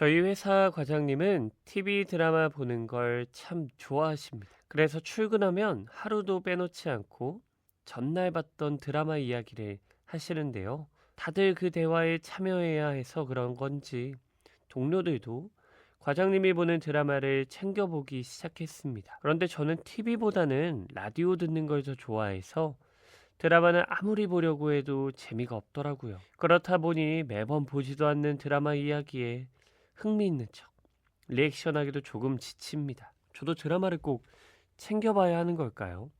저희 회사 과장님은 TV 드라마 보는 걸 참 좋아하십니다. 그래서 출근하면 하루도 빼놓지 않고 전날 봤던 드라마 이야기를 하시는데요. 다들 그 대화에 참여해야 해서 그런 건지 동료들도 과장님이 보는 드라마를 챙겨보기 시작했습니다. 그런데 저는 TV보다는 라디오 듣는 걸 더 좋아해서 드라마는 아무리 보려고 해도 재미가 없더라고요. 그렇다 보니 매번 보지도 않는 드라마 이야기에 흥미있는 척, 리액션하기도 조금 지칩니다. 저도 드라마를 꼭 챙겨봐야 하는 걸까요?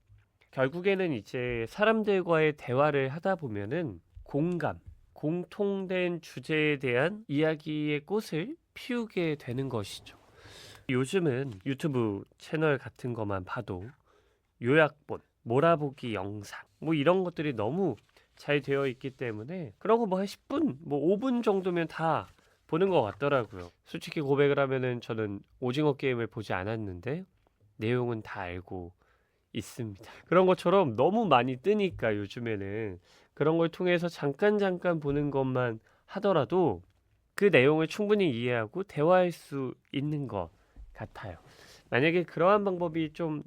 결국에는 이제 사람들과의 대화를 하다 보면은 공감, 공통된 주제에 대한 이야기의 꽃을 피우게 되는 것이죠. 요즘은 유튜브 채널 같은 것만 봐도 요약본, 몰아보기 영상, 뭐 이런 것들이 너무 잘 되어 있기 때문에 그런 거 뭐 한 10분, 뭐 5분 정도면 다 보는 것 같더라고요. 솔직히 고백을 하면은 저는 오징어 게임을 보지 않았는데 내용은 다 알고 있습니다. 그런 것처럼 너무 많이 뜨니까 요즘에는 그런 걸 통해서 잠깐 잠깐 보는 것만 하더라도 그 내용을 충분히 이해하고 대화할 수 있는 것 같아요. 만약에 그러한 방법이 좀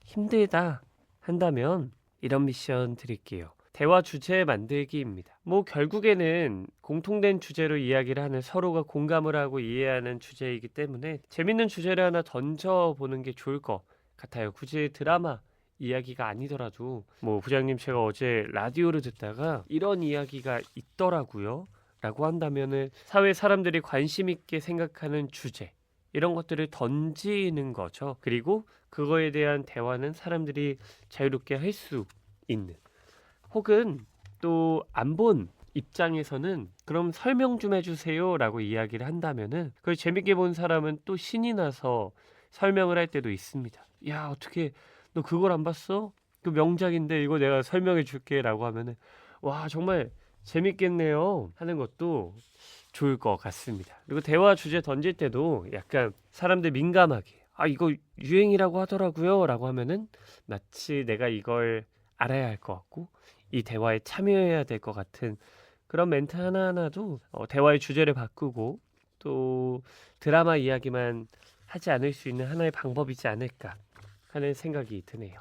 힘들다 한다면 이런 미션 드릴게요. 대화 주제 만들기입니다. 뭐 결국에는 공통된 주제로 이야기를 하는 서로가 공감을 하고 이해하는 주제이기 때문에 재밌는 주제를 하나 던져 보는 게 좋을 것 같아요. 굳이 드라마 이야기가 아니더라도 뭐 부장님 제가 어제 라디오를 듣다가 이런 이야기가 있더라고요. 라고 한다면은 사회 사람들이 관심 있게 생각하는 주제 이런 것들을 던지는 거죠. 그리고 그거에 대한 대화는 사람들이 자유롭게 할 수 있는 혹은 또 안 본 입장에서는 그럼 설명 좀 해주세요라고 이야기를 한다면은 그걸 재밌게 본 사람은 또 신이 나서 설명을 할 때도 있습니다. 야 어떻게 너 그걸 안 봤어? 그 명작인데 이거 내가 설명해 줄게라고 하면은 와 정말 재밌겠네요 하는 것도 좋을 것 같습니다. 그리고 대화 주제 던질 때도 약간 사람들 민감하게 아 이거 유행이라고 하더라고요 라고 하면은 마치 내가 이걸 알아야 할 것 같고 이 대화에 참여해야 될 것 같은 그런 멘트 하나하나도 어, 대화의 주제를 바꾸고 또 드라마 이야기만 하지 않을 수 있는 하나의 방법이지 않을까 하는 생각이 드네요.